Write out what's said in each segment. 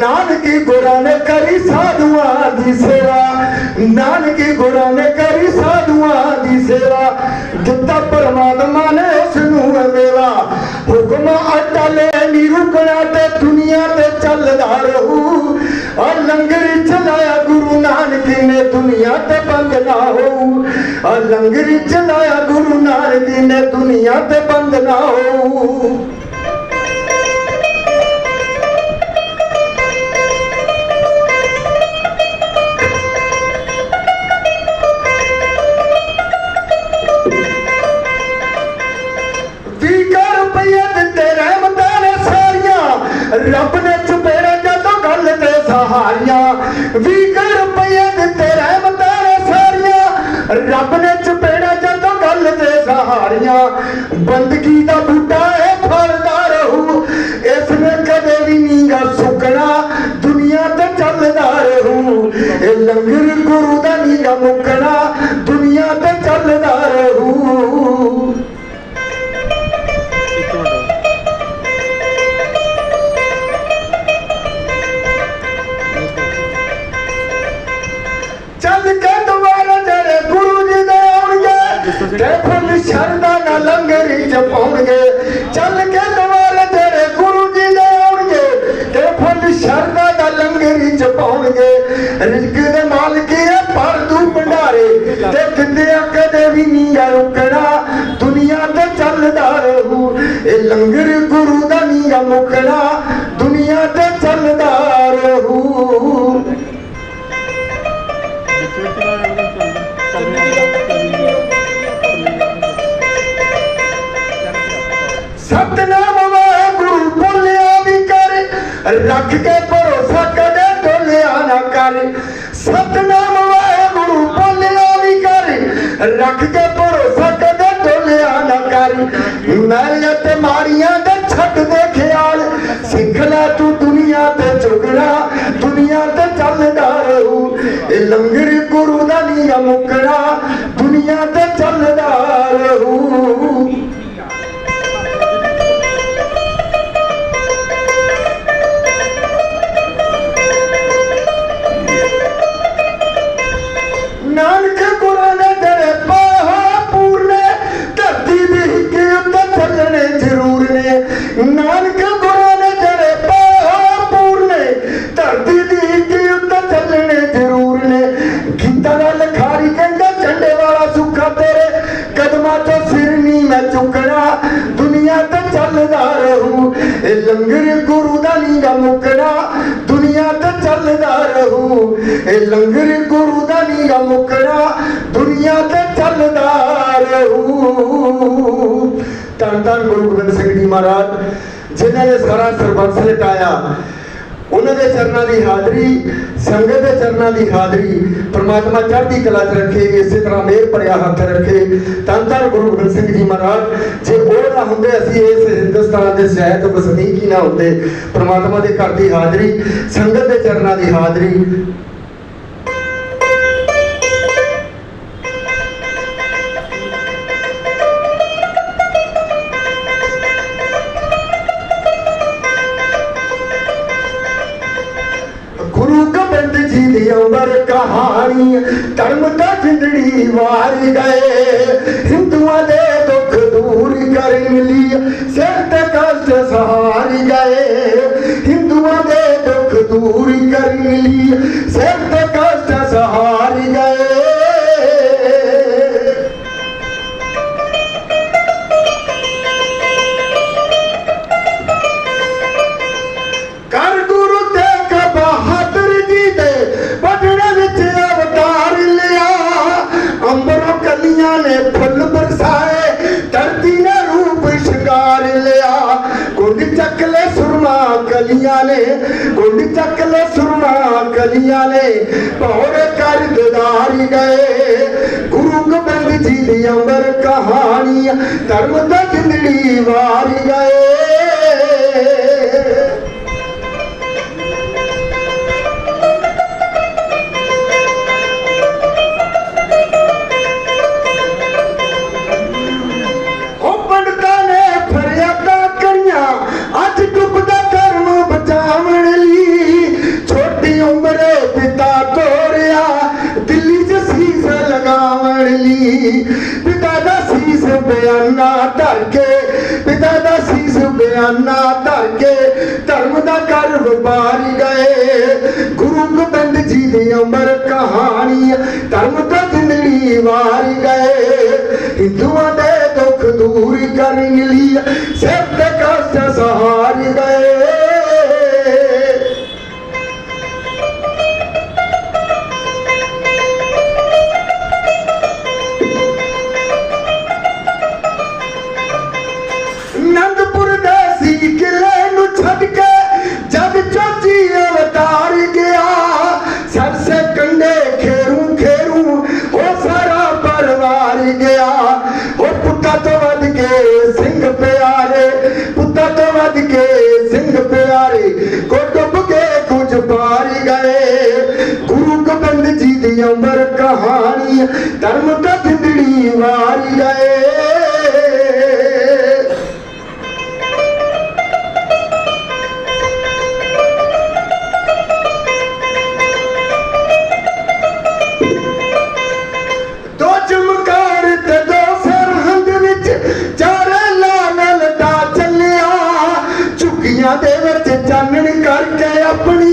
ਨਾਨਕੀ ਗੁਰਾਂ ਨੇ ਕਰੀ ਸਾਧੂਆਂ ਦੀ ਸੇਵਾ। ਨਾਨਕੀ ਗੁਰਾਂ ਨੇ ਕਰੀ ਸਾਧੂਆਂ ਦੀ ਸੇਵਾ। ਦਿੱਤਾ ਪਰਮਾਤਮਾ ਨੇ ਉਸ ਨੂੰ ਇਹ ਹੁਕਮ ਅਟਲ ਨਹੀਂ ਰੁਕਣਾ ਤੇ ਦੁਨੀਆ ਤੇ ਚੱਲਦਾ ਰਹੂ। ਆ ਲੰਗਰ ਚਲਾਇਆ ਗੁਰੂ ਨਾਨਕ ਨੇ, ਦੁਨੀਆ ਤੇ ਬੰਦ ਨਾ ਹੋਊ। ਆ ਲੰਗਰ ਚਲਾਇਆ ਗੁਰੂ ਨਾਨਕ ਨੇ, ਦੁਨੀਆ ਤੇ ਬੰਦ ਨਾ ਹੋਊ। ਤੇ ਸਹਾਰੀਆਂ ਵੀਹ ਕੁ ਰੁਪਈਏ ਦਿੱਤੇ ਰਹਿਮਤਾਂ ਨੇ ਸਾਰੀਆਂ। ਰੱਬ ਨੇ ਚਪੇੜਾ ਜਦੋਂ ਗੱਲ ਤੇ ਸਹਾਰੀਆਂ। ਗੁਰੂ ਦਾ ਦੁਨੀਆ ਤੇ ਚੱਲਦਾ ਰਹੂ। ਵਿੱਚ ਵਿੱਚ ਨਾ ਚੱਲਦਾ ਸਤਨਾਮ ਵਾਹਿਗੁਰੂ ਬੋਲਿਆ ਵੀ ਕਰ। ਰੱਖ ਕੇ ਭਰੋਸਾ ਕਦੇ ਡੋਲਿਆ ਨਾ ਕਰ। ਸਤਨਾਮ ਵਾਹਿਗੁਰੂ ਬੋਲਿਆ ਵੀ ਕਰ। ਰੱਖ ਕੇ ਭਰੋਸਾ ਕਦੇ ਡੋਲਿਆ ਨਾ ਕਰ। ਮੈਲੀਆਂ ਤੇ ਮਾਰੀਆਂ सिखला तू दुनिया ते चुगड़ दुनिया ते चलदा रहू ए लंगर गुरु दा लंगरी गुरूदाकड़ा दुनिया ते चलद रहो ਸਰਬੰਸ ਲਟਾਇਆ ਉਹਨਾਂ ਦੇ ਚਰਨਾਂ ਦੀ ਹਾਜ਼ਰੀ, ਸੰਗਤ ਦੇ ਚਰਨਾਂ ਦੀ ਹਾਜ਼ਰੀ, ਪ੍ਰਮਾਤਮਾ ਚੜ੍ਹਦੀ ਕਲਾ 'ਚ ਰੱਖੇ, ਇਸੇ ਤਰ੍ਹਾਂ ਮਿਹਰ ਭਰਿਆ ਹੱਥ ਰੱਖੇ। ਧੰਨ ਧੰਨ ਗੁਰੂ ਗੋਬਿੰਦ ਸਿੰਘ ਜੀ ਮਹਾਰਾਜ, ਜੇ ਉਹ ਨਾ ਹੁੰਦੇ, ਅਸੀਂ ਇਸ ਹਿੰਦੁਸਤਾਨ ਦੇ ਸ਼ਹਿਦ ਵਸਨੀਕ ਹੀ ਨਾ ਹੁੰਦੇ। ਪ੍ਰਮਾਤਮਾ ਦੇ ਘਰ ਦੀ ਹਾਜ਼ਰੀ, ਸੰਗਤ ਦੇ ਚਰਨਾਂ ਦੀ ਹਾਜ਼ਰੀ वार ਚੱਕ ਲੈ ਸੁਰਮਾ ਕਲੀਆਂ ਨੇ, ਭੌਰ ਕਰ ਦਿਦਾਰ ਗਏ। ਗੁਰੂ ਗੋਬਿੰਦ ਜੀ ਦੀ ਅੰਬਰ ਕਹਾਣੀ, ਧਰਮ ਦਾ ਜਿੰਦੜੀ ਵਾਰੀ ਗਏ। ਪਿਤਾ ਤੋਰਿਆ ਦਿੱਲੀ ਚ ਸੀਸ ਲਗਾਵਣ ਲਈ। ਪਿਤਾ ਦਾ ਸੀਸ ਬਿਆਨਾ ਧਰ ਕੇ, ਪਿਤਾ ਦਾ ਸੀਸ ਬਿਆਨਾ ਧਰ ਕੇ, ਧਰਮ ਦਾ ਕਰ ਵਪਾਰ ਗਏ। ਗੁਰੂ ਗੋਬਿੰਦ ਜੀ ਦੀ ਅਮਰ ਕਹਾਣੀ, ਧਰਮ ਦਾ ਜਿੰਦੜੀ ਵਾਰ ਗਏ। ਹਿੰਦੂਆਂ ਦੇ ਦੁੱਖ ਦੂਰ ਕਰਨ ਲਈ ਸਿਰ ਤੇ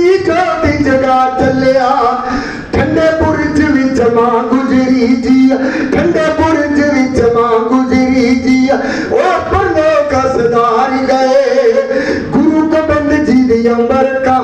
ਆਪਣੀ ਜੋਤੀ ਜਗਾ ਚੱਲਿਆ। ਠੰਡੇ ਬੁਰਜ ਵਿੱਚ ਮਾਂ ਗੁਜਰੀ ਜੀ। ਠੰਡੇ ਬੁਰਜ ਵਿੱਚ ਮਾਂ ਗੁਜਰੀ ਜੀ। ਉਹ ਪਰਨੋ ਕਸਦਾਰ ਗਏ। ਗੁਰੂ ਗੋਬਿੰਦ ਜੀ ਦੀ ਅੰਬਰ ਕਹਾਣੀ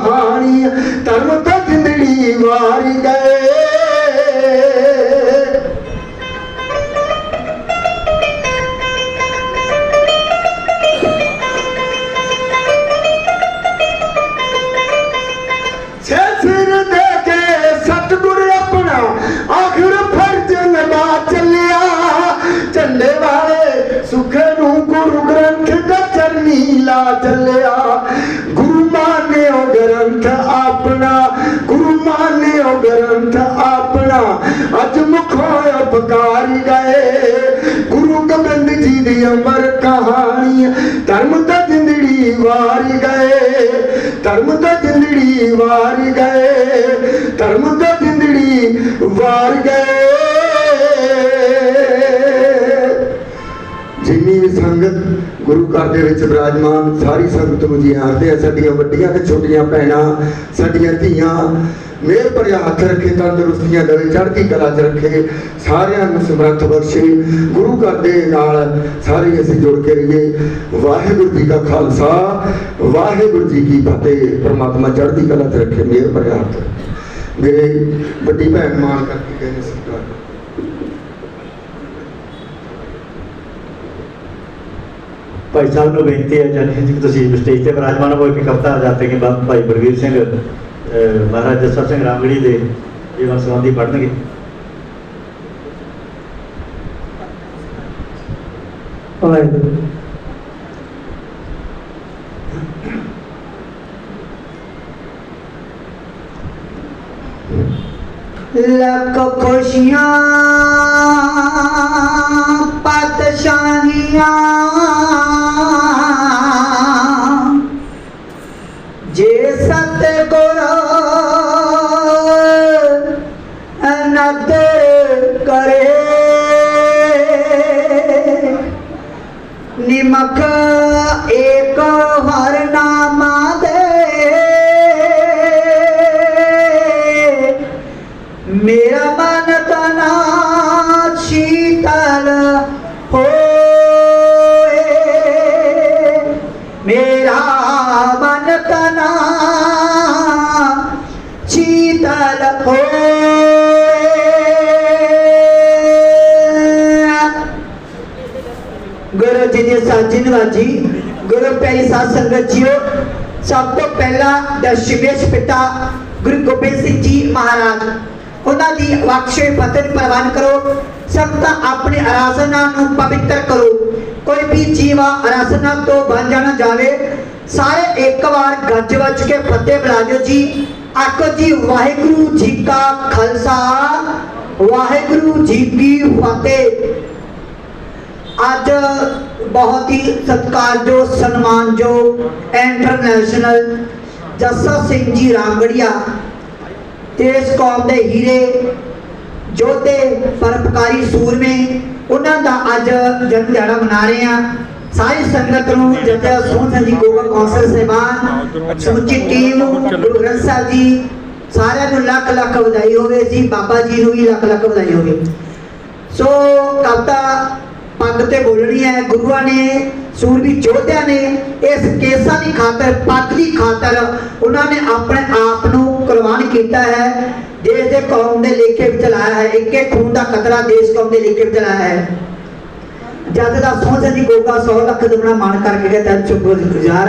ਆਪਣਾ ਅੱਜ ਮੁਖੋਂ ਉਪਕਾਰ ਗਏ। ਗੁਰੂ ਗੋਬਿੰਦ ਜੀ ਦੀ ਅਮਰ ਕਹਾਣੀ। ਧਰਮ ਦਾ ਜਿੰਦੜੀ ਵਾਰ ਗਏ। ਧਰਮ ਦਾ ਜਿੰਦੜੀ ਵਾਰ ਗਏ। ਧਰਮ ਦਾ ਜਿੰਦੜੀ ਵਾਰ ਗਏ। ਜਿੰਨੀ ਵੀ ਸੰਗਤ ਗੁਰੂ ਘਰ ਦੇ ਵਿੱਚ ਬਿਰਾਜਮਾਨ, ਸਾਰੀ ਸੰਗਤ ਨੂੰ ਜੀ ਆਖਦੇ ਆ, ਸਾਡੀਆਂ ਵੱਡੀਆਂ ਤੇ ਛੋਟੀਆਂ ਭੈਣਾਂ, ਸਾਡੀਆਂ ਧੀਆਂ ਮੇਰ ਭਰਿਆ ਹੱਥ ਰੱਖੇ, ਤੰਦਰੁਸਤੀਆਂ ਦੇਵੇ ਚੜ੍ਹਦੀ ਕਲਾ ਚ ਰੱਖੇ ਸਾਰਿਆਂ ਨੂੰ ਸਮਰੱਥ ਬਖਸ਼ੇ। ਗੁਰੂ ਘਰ ਦੇ ਨਾਲ ਸਾਰੇ ਅਸੀਂ ਜੁੜ ਕੇ ਰਹੀਏ। ਵਾਹਿਗੁਰੂ ਜੀ ਕਾ ਖਾਲਸਾ, ਵਾਹਿਗੁਰੂ ਜੀ ਕੀ ਫਤਿਹ। ਪ੍ਰਮਾਤਮਾ ਚੜ੍ਹਦੀ ਕਲਾ ਚ ਰੱਖੇ ਮੇਰ ਭਰਿਆ ਹੱਥ ਮੇਰੇ ਵੱਡੀ ਭੈਣ ਮਾਨ ਕਰਕੇ ਕਹਿੰਦੇ ਸਰਕਾਰ ਭਾਈ ਸਾਹਿਬ ਨੂੰ ਬੇਨਤੀ ਹੈ ਜਨ ਜੀ ਤੁਸੀਂ ਸਟੇਜ ਤੇ ਵਿਰਾਜਮਾਨ ਹੋਏ ਕਿ ਕਵਤਾ ਜਾਤੇ ਕਿ ਬਾਬਾ ਭਾਈ ਬਲਵੀਰ ਸਿੰਘ ਮਹਾਰਾਜ ਜਸਵੰਤ ਸਿੰਘ ਰਾਮਗੜੀ ਦੇ ਜੀਵਨ ਸੰਬੰਧੀ ਪੜ੍ਹਨਗੇ। ਵਾਹਿਗੁਰੂ। ਲੱਖ ਖੁਸ਼ੀਆਂ ਪਾਤਸ਼ਾਹੀਆਂ ਜੀ। ਗੁਰੂ ਪਿਆਰੀ ਸਾਧ ਸੰਗਤ ਜੀਓ, ਸਭ ਤੋਂ ਪਹਿਲਾਂ ਦਸ਼ਮੇਸ਼ ਪਿਤਾ ਗੁਰੂ ਗੋਬਿੰਦ ਸਿੰਘ ਜੀ ਮਹਾਰਾਜ, ਉਹਨਾਂ ਦੀ ਬਖਸ਼ੇ ਫਤਿਹ ਪ੍ਰਵਾਨ ਕਰੋ ਸੰਗਤਾਂ ਆਪਣੀ ਆਰਾਧਨਾ ਨੂੰ ਪਵਿੱਤਰ ਕਰੋ। ਕੋਈ ਵੀ ਜੀਵਾ ਆਰਾਧਨਾ ਤੋਂ ਬਣ ਜਾਣਾ ਜਾਵੇ, ਸਾਰੇ ਇੱਕ ਵਾਰ ਗੱਜ ਵੱਜ ਕੇ ਫਤਿਹ ਬੁਲਾ ਦਿਓ ਜੀ। ਆਖੋ ਜੀ, ਵਾਹਿਗੁਰੂ ਜੀ ਕਾ ਖਾਲਸਾ, ਵਾਹਿਗੁਰੂ ਜੀ ਕੀ ਫਤਿਹ। ਅੱਜ ਬਹੁਤ ਹੀ ਸਤਿਕਾਰਯੋਗ, ਸਨਮਾਨਯੋਗ ਇੰਟਰਨੈਸ਼ਨਲ ਜੱਸਾ ਸਿੰਘ ਜੀ ਰਾਮਗੜੀਆ ਇਸ ਕੌਮ ਦੇ ਹੀਰੇ ਜੋਧੇ ਪਰਪਕਾਰੀ ਸੂਰਮੇ, ਉਹਨਾਂ ਦਾ ਅੱਜ ਜਨਮ ਦਿਹਾੜਾ ਮਨਾ ਰਹੇ ਆ ਸਾਰੀ ਸੰਗਤ ਨੂੰ ਜਥਾ ਸੋਹਣ ਜੀ ਗੋਗਾ ਕੌਂਸਲ ਸਹਿਬਾਨ, ਸਮੁੱਚੀ ਟੀਮ, ਗੁਰੂ ਗ੍ਰੰਥ ਸਾਹਿਬ ਜੀ, ਸਾਰਿਆਂ ਨੂੰ ਲੱਖ ਲੱਖ ਵਧਾਈ ਹੋਵੇ ਜੀ, ਬਾਬਾ ਜੀ ਨੂੰ ਵੀ ਲੱਖ ਲੱਖ ਵਧਾਈ ਹੋਵੇ। ਸੋ ਕਵਤਾ ਪੱਗ ਤੇ ਬੋਲਣੀ ਹੈ, ਗੁਰੂਆਂ ਨੇ, ਸੂਰਬੀ ਯੋਧਿਆਂ ਨੇ, ਇਸ ਕੇਸਾਂ ਦੀ ਖਾਤਰ ਪੱਗ ਦੀ ਖਾਤਰ ਉਹਨਾਂ ਨੇ ਆਪਣੇ ਆਪ ਨੂੰ ਕੁਰਬਾਨ ਕੀਤਾ ਹੈ। ਦੇਸ਼ ਦੇ ਕੌਮ ਦੇ ਲੇਖੇ ਵਿੱਚ ਲਾਇਆ ਹੈ ਇੱਕ ਇੱਕ ਖੂਨ ਦਾ ਕਤਰਾ ਦੇਸ਼ ਕੌਮ ਦੇ ਲੇਖੇ ਵਿੱਚ ਲਾਇਆ ਹੈ। ਜਦ ਦਾ ਸੋਚ ਦੀ ਗੋਗਾ 100 ਲੱਖ ਦੁਗਣਾ ਮਾਣ ਕਰਕੇ ਗਿਆ ਤਾਂ ਚੁੱਪ ਗੁਜ਼ਾਰ।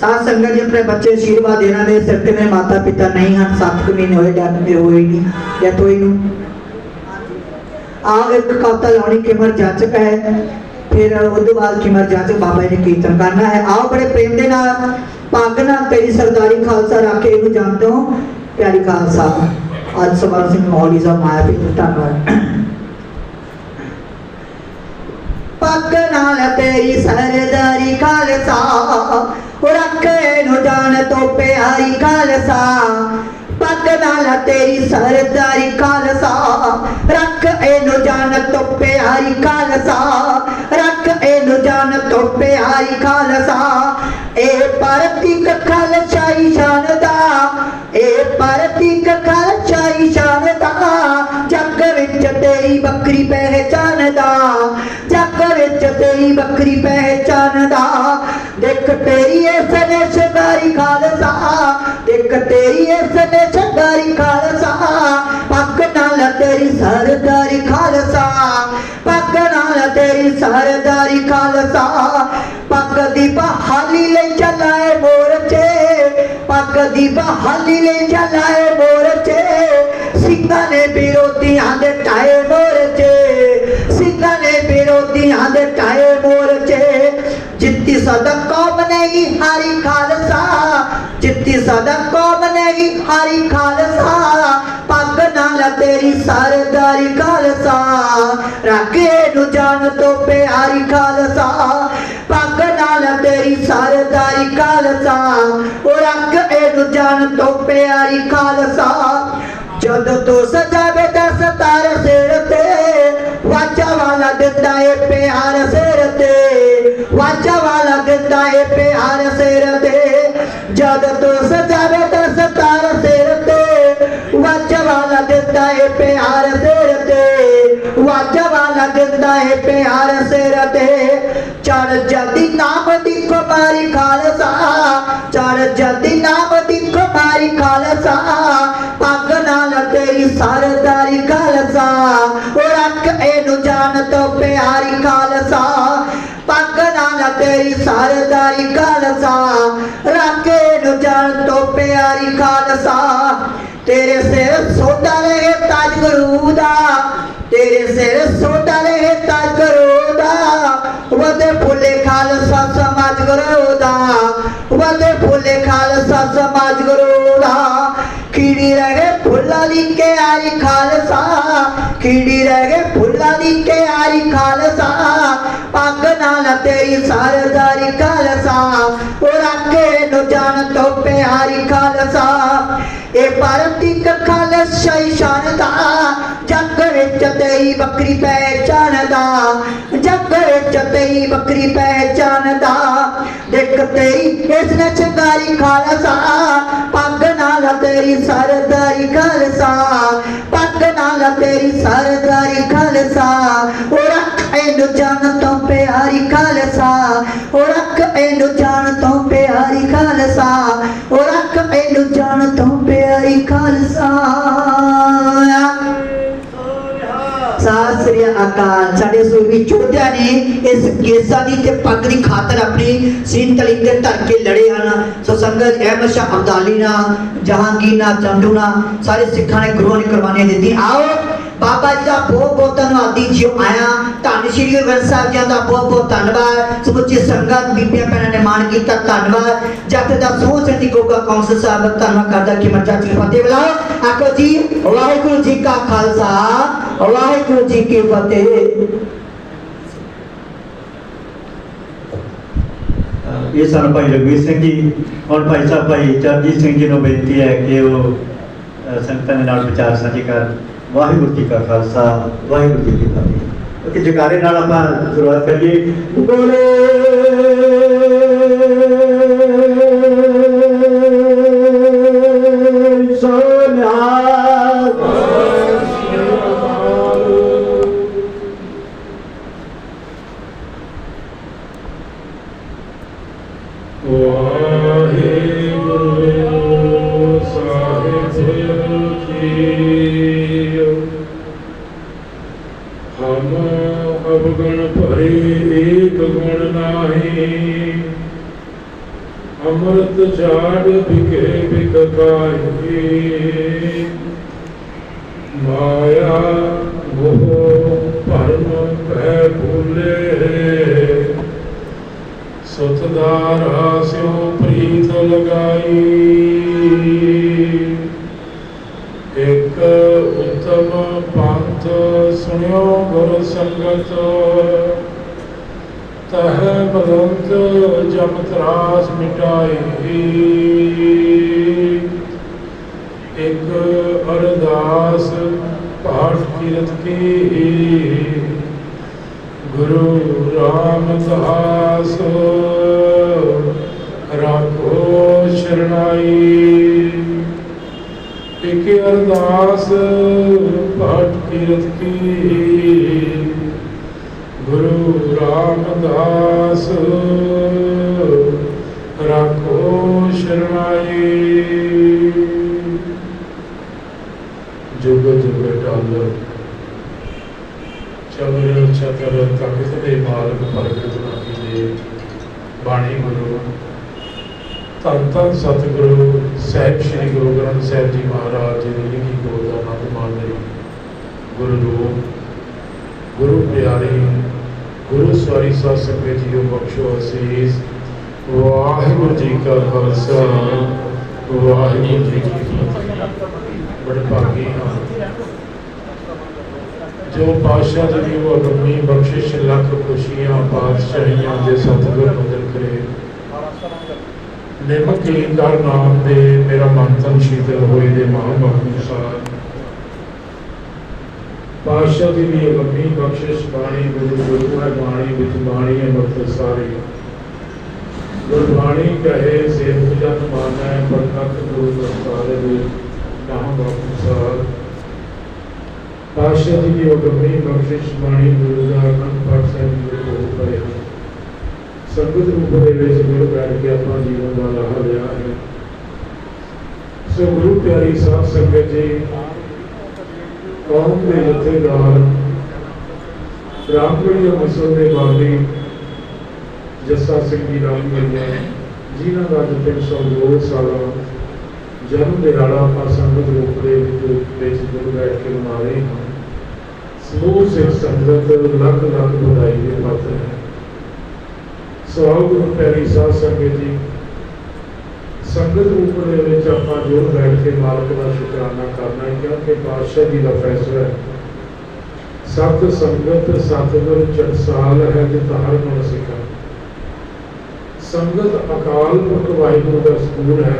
ਸਾਧ ਸੰਗਤ ਜੀ, ਆਪਣੇ ਬੱਚੇ ਨੂੰ ਦੇਣਾ ਦੇ ਸਿਰ ਤੇ ਮੇਰੇ ਮਾਤਾ ਪਿਤਾ ਨਹੀਂ ਹਨ, ਸੱਤ ਕੁ ਮਹੀਨੇ ਹੋਏ ਡੈਥ ਤੇ ਹੋਏ ਨਹੀਂ ਡੈਥ ਹੋਈ ਨੂੰ। ਆਹ ਇੱਕ ਕਵਤਾ ਲਾਉਣੀ ਕਿਮਰ ਜਾਚਕ ਹੈ। ਫਿਰ ਉਹਦੇ ਬਾਅਦ ਕਿਮਰ ਜਾਚਕ ਬਾਬਾ ਜੀ ਨੇ ਕੀਰਤਨ ਕਰਨਾ ਹੈ। ਆਓ ਬੜੇ ਪ੍ਰੇਮ ਦੇ ਨਾਲ ਪੱਗ ਨਾਲ ਤੇਰੀ ਸਰਦਾਰੀ ਖਾਲਸਾ ਰੱਖ ਕੇ ਇਹਨੂੰ ਜਾਣਦੇ ਹੋ। ਪਿਆਰੀ ਖਾਲਸਾ, ਅੱਜ ਸਵਾਰ ਸਿੰਘ ਮੌਲੀ ਸਾਹਿਬ ਆਇਆ ਵੀ ਧੰਨਵਾਦ। ਪੱਗ ਨਾਲ ਤੇਰੀ ਸਰਦਾਰੀ ਖਾਲਸਾ, ਉਹ ਰੱਖੇ ਨੂੰ ਜਾਣ ਤੋਂ ਪਿਆਰੀ ਖਾਲਸਾ। ਪੱਗ ਨਾਲ ਤੇਰੀ ਸਰਦਾਰੀ ਖਾਲਸਾ। ਰੱਖ ਇਹਨੂੰ ਜਾਣ ਤੋਂ ਪਿਆਰੀ ਖਾਲਸਾ। ਰੱਖ ਇਹਨੂੰ ਜਾਣ ਤੋਂ ਪਿਆਰੀ ਖਾਲਸਾ। ਇਹ ਪ੍ਰਤੀਕ ਖਾਲਸਾਈ ਸ਼ਾਨ ਦਾ ਇਹ ਪ੍ਰਤੀਕ ਖਾਲਸਾਈ ਸ਼ਾਨ ਦਾ ਵਿੱਚ ਤੇਰੀ ਬੱਕਰੀ ਪਹਿਚਾਨ ਦਾ ਜੱਗ ਵਿੱਚ ਤੇਰੀ ਬੱਕਰੀ ਪਹਿਚਾਨ ਦਾ ਦੇਖ ਤੇਰੀ ਇਸ ਨੇ ਸ਼ਗਾਰੀ ਖਾਲਸਾ ਦੇਖ ਤੇਰੀ ਇਸ ਨੇ ਸ਼ਗਾਰੀ ਖਾਲਸਾ ਪੱਗ ਨਾਲ ਤੇਰੀ ਸਰਦਾਰੀ ਖਾਲਸਾ ਪੱਗ ਨਾਲ ਤੇਰੀ ਸਰਦਾਰੀ ਖਾਲਸਾ ਪੱਗ ਦੀ ਬਹਾਲੀ ਲਈ ਚਲਾਏ ਮੋਰਚੇ ਪੱਗ ਦੀ ਬਹਾਲੀ ਲਈ ਚਲਾਏ ਮੋਰਚੇ ਸਿੰਘਾਂ ਨੇ ਵਿਰੋਧੀਆਂ ਦੇ ਟਾਏ ਮੋਰਚੇ ਸਿੰਘਾਂ ਨੇ ਵਿਰੋਧੀਆਂ ਦੇ ਟਾਏ ਮੋਰਚੇ ਜਿੱਤੀ ਸਦਾ ਕੌਮ ਨਹੀਂ ਹਾਰੀ ਖਾਲਸਾ। ਜਿੱਤੀ ਸਦਾ ਕੌਮ ਨਹੀਂ ਹਾਰੀ ਖਾਲਸਾ। ਪੱਗ ਨਾਲ ਤੇਰੀ ਸਰਦਾਰੀ ਖਾਲਸਾ। ਰੱਖੇ ਨੂੰ ਜਾਣ ਤੋਂ ਪਿਆਰੀ ਖਾਲਸਾ। ਪੱਗ ਨਾਲ ਤੇਰੀ ਸਰਦਾਰੀ ਖਾਲਸਾ। ਉਹ ਰੱਖ ਇਹਨੂੰ ਜਾਣ ਤੋਂ ਪਿਆਰੀ ਖਾਲਸਾ। ਜਦ ਤੋਂ ਸਜਾਵੇ ਦਸ ਤਾਰ ਸਿਰ ਤੇ, ਵਾਚਾ ਵਾਲਾ ਦਿੱਤਾ ਏ ਪਿਆਰ ਸਿਰ ਤੇ। ਵਾਚਾ ਵਾਲਾ ਦਿੱਤਾ ਏ ਪਿਆਰ ਸਿਰ ਤੇ। ਜਦ ਤੋਂ ਸਜਾਵੇ ਦਸ ਤਾਰ ਸਿਰ ਤੇ, ਵਾਚਾ ਵਾਲਾ ਦਿੱਤਾ ਏ ਪਿਆਰ ਸਿਰ ਤੇ। ਵਾਚਾ ਵਾਲਾ ਦਿੱਤਾ ਏ ਪਿਆਰ ਸਿਰ ਤੇ। ਚੜ ਜਲਦੀ ਨਾਮ ਦੀ ਕੁਮਾਰੀ ਖਾਲਸਾ, ਚੜ ਜਲਦੀ ਸਰਦਾਰੀ ਖਾਲਸਾ, ਰੱਖ ਇਹਨੂੰ ਜਾਣ ਤੋਂ ਪਿਆਰੀ ਖਾਲਸਾ। ਤੇਰੇ ਸਿਰ ਸੋਦਾ ਰਹੇ ਤਾਜ ਗੁਰੂ ਦਾ, ਤੇਰੇ ਸਿਰ ਸੋਦਾ ਰਹੇ ਤਾਜ ਗੁਰੂ ਦਾ। ਵਦੇ ਫੁੱਲੇ ਖਾਲਸਾ ਸਮਾਜ ਗੁਰੂ ਦਾ ਵਦੇ ਖੀੜੀ ਰਹਿ ਗਏ ਫੁੱਲਾਂ ਦੀ ਕਿਆਰੀ ਖਾਲਸਾ। ਪੱਗ ਨਾਲ ਤੇਰੀ ਸਰਦਾਰੀ ਖਾਲਸਾ। ਉਹ ਰੱਖੇ ਨੂੰ ਜਾਣ ਤੋਂ ਪਿਆਰੀ ਖਾਲਸਾ। ਇਹ ਪ੍ਰਤੀਕ ਖਾਲਸਾ ਸ਼ਾਨ ਦਾ ਜੱਗ ਵਿੱਚ ਤੇਰੀ ਬੱਕਰੀ ਪਹਿਚਾਨ ਦਾ ਜੱਗ ਵਿੱਚ ਤੇਰੀ ਬੱਕਰੀ ਪਹਿਚਾਨ ਦੇਖ ਤੇਰੀ ਇਸ ਨੇ ਚੰਗਾਰੀ ਖਾਲਸਾ। ਪੱਗ ਨਾਲ ਤੇਰੀ ਸਰਦਾਰੀ ਖਾਲਸਾ। ਦਾ ਤੇਰੀ ਸਰਦਾਰੀ ਖਾਲਸਾ ਓ ਰੱਖੇ ਨੂੰ ਜਾਂ ਅਕਾਲ ਸਾਡੇ ਸੂਰਬੀ ਯੋਧਿਆਂ ਨੇ ਇਸ ਕੇਸਾਂ ਦੀ ਤੇ ਪੱਗ ਦੀ ਖਾਤਰ ਆਪਣੀ ਸੀਨ ਤਲੀ ਧਰ ਕੇ ਲੜੇ ਹਨ। ਸੋ ਸੰਗਤ ਅਹਿਮਦ ਸ਼ਾਹ ਅਬਦਾਲੀ ਨਾਲ ਜਹਾਂਗੀਰ ਨਾਲ ਚੰਦੂ ਨਾਲ ਸਾਰੇ ਸਿੱਖਾਂ ਨੇ ਗੁਰੂਆਂ ਨੇ ਕੁਰਬਾਨੀਆਂ ਦਿੱਤੀ ਆਓ ਬਾਬਾ ਜੀ ਦਾ ਬਹੁਤ ਬਹੁਤ ਧੰਨਵਾਦੀ ਜਿਉ ਆਇਆ। ਧੰਨ ਸ਼੍ਰੀ ਗੁਰੂ ਸਾਹਿਬ ਜੀ ਦਾ ਬਹੁਤ ਬਹੁਤ ਧੰਨਵਾਦ। ਸਮੁੱਚੀ ਸੰਗਤ, ਬੀਬੀਆਂ ਭੈਣਾਂ ਨੇ ਮਾਣ ਕੀਤਾ, ਧੰਨਵਾਦ। ਜੱਟ ਦਾ ਸੋਹ ਚੰਦੀ ਗੋਗਾ ਕੌਂਸਲ ਸਾਹਿਬ, ਧੰਨਵਾਦ ਕਰਦਾ ਕਿ ਮੱਜਾ ਜੀ ਫਤਿਹ ਬੁਲਾਓ। ਆਖੋ ਜੀ, ਵਾਹਿਗੁਰੂ ਜੀ ਕਾ ਖਾਲਸਾ, ਵਾਹਿਗੁਰੂ ਜੀ ਕੀ ਫਤਿਹ। ਇਹ ਸਨ ਭਾਈ ਰਘਵੀਰ ਸਿੰਘ ਜੀ ਹੁਣ ਭਾਈ ਸਾਹਿਬ, ਭਾਈ ਚਰਜੀਤ ਸਿੰਘ ਜੀ ਨੂੰ ਬੇਨਤੀ ਹੈ ਕਿ ਉਹ ਸੰਗਤਾਂ ਦੇ ਨਾਲ ਵਿਚਾਰ ਸਾਂਝੇ ਕਰਨ। ਵਾਹਿਗੁਰੂ ਜੀ ਕਾ ਖਾਲਸਾ, ਵਾਹਿਗੁਰੂ ਜੀ ਕੀ ਫਤਿਹ। ਕਿ ਜਕਾਰੇ ਨਾਲ ਆਪਾਂ ਸ਼ੁਰੂਆਤ ਕਰੀਏ। ਬੋਲੇ ਬਿਕ ਮਾਇਆ ਮੋਹ ਭਰਮ ਭੈ ਭੁਲੇ ਸਤਦਾਰਾ ਸਿਉ ਪ੍ਰੀਤ ਲਗਾ ਸਤਿਗੁਰੂ ਸਾਹਿਬ, ਸ੍ਰੀ ਗੁਰੂ ਗ੍ਰੰਥ ਸਾਹਿਬ ਜੀ ਮਹਾਰਾਜ ਜੀ ਦੀ ਲਿਖੀ ਗੋਦ ਦਾ ਆਨੰਦ ਮਾਣਦੇ ਗੁਰੂ ਰੂਪ, ਗੁਰੂ ਪਿਆਰੇ, ਗੁਰੂ ਸਵਾਰੀ ਸਾਧ ਸੰਗਤ ਜੀਓ ਬਖਸ਼ੋ ਅਸੀਸ। ਵਾਹਿਗੁਰੂ ਜੀ ਕਾ ਖਾਲਸਾ, ਵਾਹਿਗੁਰੂ ਜੀ ਕੀ ਫਤਿਹ। ਬੜੇ ਭਾਗੀ ਹਾਂ। ਜੋ ਪਾਤਸ਼ਾਹ ਜੀ ਦੀ ਉਹ ਬਖਸ਼ਿਸ਼ ਲੱਖ ਖੁਸ਼ੀਆਂ, ਪਾਤਸ਼ਾਹੀਆਂ ਦੇ ਸਤਿਗੁਰ ਨਦਰ ਕਰੇ। ਨਿਮਕ ਕੀ ਕਰ ਨਾਮ ਦੇ ਮੇਰਾ ਮਨ ਤਨ ਸ਼ੀਤਲ ਹੋਏ ਦੇ ਮਹਾਂਭਾਗ ਅਨੁਸਾਰ। ਪਾਤਸ਼ਾਹ ਦੀ ਵੀ ਅਗੰਮੀ ਬਖਸ਼ਿਸ਼ ਬਾਣੀ ਗੁਰੂ ਗੁਰੂ ਹੈ ਬਾਣੀ ਵਿੱਚ ਬਾਣੀ ਅੰਮ੍ਰਿਤ ਸਾਰੀ। ਗੁਰਬਾਣੀ ਕਹੇ ਸੇਵਕ ਜਨ ਮਾਨੈ ਪ੍ਰਤੱਖ ਗੁਰੂ ਦਸਤਾਰੇ ਦੇ ਮਹਾਂਭਾਗ ਅਨੁਸਾਰ। ਪਾਤਸ਼ਾਹ ਜੀ ਦੀ ਉਗਮੀ ਬਖਸ਼ਿਸ਼ ਬਾਣੀ, ਗੁਰੂ ਦਾ ਅਖੰਡ ਪਾਠ ਸਾਹਿਬ ਜੀ ਦੇ ਕੋਲ ਪੜੇ ਹਨ ਸੰਗਤ ਰੂਪ ਦੇ ਵਿੱਚ ਗੁਰੂ ਬੈਠ ਕੇ ਆਪਣਾ ਜੀਵਨ ਦਾ ਲਾਹਾ ਲਿਆ ਹੈ ਸੋ ਗੁਰੂ ਪਿਆਰੀ ਸਾਧ ਸੰਗਤ ਜੀ ਕੌਮ ਦੇ ਜਥੇਦਾਰ ਰਾਮਗੜੀਆ ਮਸਲ ਦੇ ਬਾਗੀ ਜੱਸਾ ਸਿੰਘ ਜੀ ਰਾਮਗੜੀਆ ਜਿਨ੍ਹਾਂ ਦਾ ਅੱਜ 302 ਸਾਲਾ ਜਨਮ ਦਿਹਾੜਾ ਆਪਾਂ ਸੰਗਤ ਰੂਪ ਦੇ ਵਿੱਚ ਵਿੱਚ ਗੁਰੂ ਬੈਠ ਕੇ ਮਨਾ ਰਹੇ ਹਾਂ ਸਮੂਹ ਸਿੱਖ ਸੰਗਤ ਲੱਖ ਲੱਖ ਵਧਾਈ ਦੇ ਪਾਤਰ ਹੈ ਸੋ ਆਓ ਗੁਰੂ ਪਿਆਰੀ ਸਾਧ ਸੰਗਤ ਜੀ, ਸੰਗਤ ਰੂਪ ਦੇ ਵਿੱਚ ਆਪਾਂ ਜੋੜ ਬੈਠ ਕੇ ਮਾਲਕ ਦਾ ਸ਼ੁਕਰਾਨਾ ਕਰਨਾ ਹੈ, ਕਿਉਂਕਿ ਬਾਦਸ਼ਾਹ ਜੀ ਦਾ ਫੈਸਲਾ ਹੈ। ਸਤ ਸੰਗਤ, ਸਤਿਗੁਰ ਚਟਸਾਲ ਹੈ ਜਿ ਹਰ ਮਨ ਸਿਖਾ ਸੰਗਤ ਅਕਾਲ ਪੁਰਖ ਵਾਹਿਗੁਰੂ ਦਾ ਸਕੂਲ ਹੈ।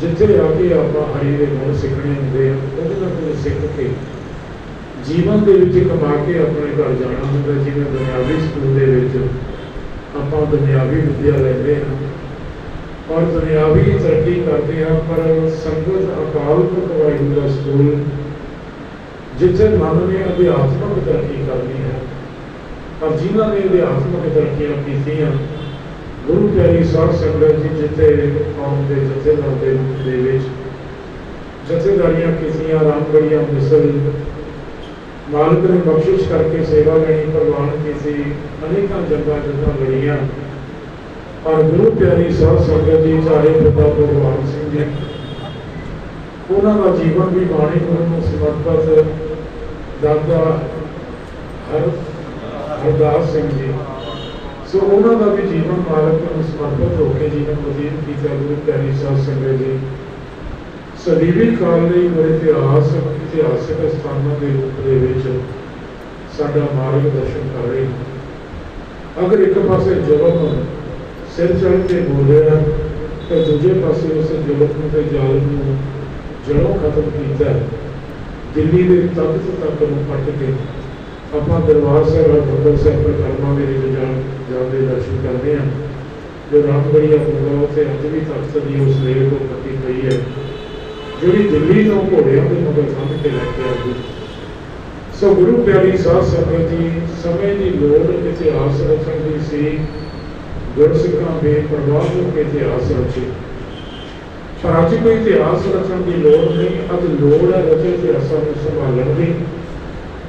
ਜਿੱਥੇ ਆ ਕੇ ਆਪਾਂ ਹਰੀ ਦੇ ਗੁਣ ਸਿੱਖਣੇ ਹੁੰਦੇ ਆ, ਉਹਦੇ ਨਾਲ ਕੁਝ ਸਿੱਖ ਕੇ ਜੀਵਨ ਦੇ ਵਿੱਚ ਕਮਾ ਕੇ ਆਪਣੇ ਘਰ ਜਾਣਾ ਹੁੰਦਾ, ਜਿਵੇਂ ਦੁਨਿਆਵੀ ਸਕੂਲ ਦੇ ਵਿੱਚ। ਆਪਾਂ ਦੁਨਿਆਵੀ ਵਿੱਦਿਆ ਲੈਂਦੇ ਹਾਂ। ਔਰ ਦੁਨਿਆਵੀ ਤਰੱਕੀ ਕਰਦੇ ਹਾਂ, ਪਰ ਸੰਗਤ ਅਕਾਲ ਪੁਰਖ ਵਾਹਿਗੁਰੂ ਦਾ ਸਕੂਲ, ਜਿੱਥੇ ਮਨ ਨੇ ਅਧਿਆਤਮਕ ਤਰੱਕੀ ਕਰਨੀ ਹੈ। ਔਰ ਜਿਨ੍ਹਾਂ ਨੇ ਅਧਿਆਤਮਕ ਤਰੱਕੀਆਂ ਕੀਤੀਆਂ, ਗੁਰੂ ਪਿਆਰੀ ਸਾਧ ਸੰਗਤ ਜੀ ਜਿੱਥੇ ਕੌਮ ਦੇ ਜਥੇਦਾਰ ਦੇ ਦੇ ਵਿੱਚ ਜਥੇਦਾਰੀਆਂ ਕੀਤੀਆਂ ਰਾਮਗੜੀਆਂ ਮਿਸਲ ਮਾਲਕ ਨੇ ਬਖਸ਼ਿਸ਼ ਕਰਕੇ ਸੇਵਾ ਲੈਣੀ, ਪ੍ਰਵਾਨ ਕੀਤੀ, ਅਨੇਕਾਂ ਜੰਗਾਂ ਜੰਗਾਂ ਲੜੀਆਂ। ਔਰ ਗੁਰੂ ਪਿਆਰੀ ਸਾਧ ਸੰਗਤ ਜੀ ਚਾਹੇ ਪਿਤਾ ਭਗਵਾਨ ਸਿੰਘ ਜੀ, ਉਹਨਾਂ ਦਾ ਜੀਵਨ ਵੀ ਬਾਣੀ ਗੁਰੂ ਨੂੰ ਸਮਰਪਿਤ ਦਾਦਾ ਹਰ ਹਰਦਾਸ ਸਿੰਘ ਜੀ। ਸੋ ਉਹਨਾਂ ਦਾ ਵੀ ਜੀਵਨ ਮਾਲਕ ਨੂੰ ਸਮਰਪਿਤ ਹੋ ਕੇ ਜੀਵਨ ਬਤੀਤ ਕੀਤਾ ਗੁਰੂ ਪਿਆਰੀ ਸਾਧ ਸੰਗਤ ਜੀ। ਸਦੀਵੀ ਕਾਲ ਦੇ ਇਤਿਹਾਸ ਇਤਿਹਾਸਕ ਸਥਾਨਾਂ ਦੇ ਰੂਪ ਦੇ ਵਿੱਚ ਸਾਡਾ ਮਾਰਗ ਦਰਸ਼ਨ ਕਰ ਰਹੇ ਹਨ ਅਗਰ ਇੱਕ ਪਾਸੇ ਜ਼ੁਲਮ ਸਿਰ ਚੜ ਕੇ ਬੋਲ ਰਿਹਾ ਤੇ ਦੂਜੇ ਪਾਸੇ ਉਸ ਜ਼ੁਲਮ ਨੂੰ ਤੇ ਜ਼ਾਲਮ ਨੂੰ ਜੜੋਂ ਖਤਮ ਕੀਤਾ ਦਿੱਲੀ ਦੇ ਤਖਤ ਤੱਕ ਨੂੰ ਪੱਟ ਕੇ ਆਪਾਂ ਦਰਬਾਰ ਸਾਹਿਬ ਗੁਰਦੁਆਰਾ ਸਾਹਿਬ ਪਰਿਕਰਮਾ ਦੇ ਵਿੱਚ ਜਾਣ ਜਾਂਦੇ ਦਰਸ਼ਨ ਕਰਦੇ ਹਾਂ। ਜੋ ਰਾਮਗੜੀਆ ਗੁਰਦੁਆਰਾ ਉੱਥੇ ਅੱਜ ਵੀ ਤਖਤ ਦੀ ਉਸ ਲੇਖ ਤੋਂ ਕੱਟੀ ਪਈ ਹੈ। ਜਿਹੜੀ ਦਿੱਲੀ ਤੋਂ ਘੋੜਿਆਂ ਦੇ ਮਗਰ ਬੰਨ੍ਹ ਕੇ ਲੈ ਕੇ ਆਉਂਦੀ ਸੋ ਗੁਰੂ ਪਿਆਰੀ ਸਾਧ ਸੰਗਤ ਜੀ, ਸਮੇਂ ਦੀ ਲੋੜ ਇਤਿਹਾਸ ਰਚਣ ਦੀ ਸੀ। ਗੁਰਸਿੱਖਾਂ ਦੇ ਪ੍ਰਵਾਹ ਨੂੰ ਇਤਿਹਾਸ ਰਚੇ। ਪਰ ਅੱਜ ਕੋਈ ਇਤਿਹਾਸ ਰਚਣ ਦੀ ਲੋੜ ਨਹੀਂ, ਅੱਜ ਲੋੜ ਹੈ ਰਚੇ ਇਤਿਹਾਸਾਂ ਨੂੰ ਸੰਭਾਲਣ ਦੀ।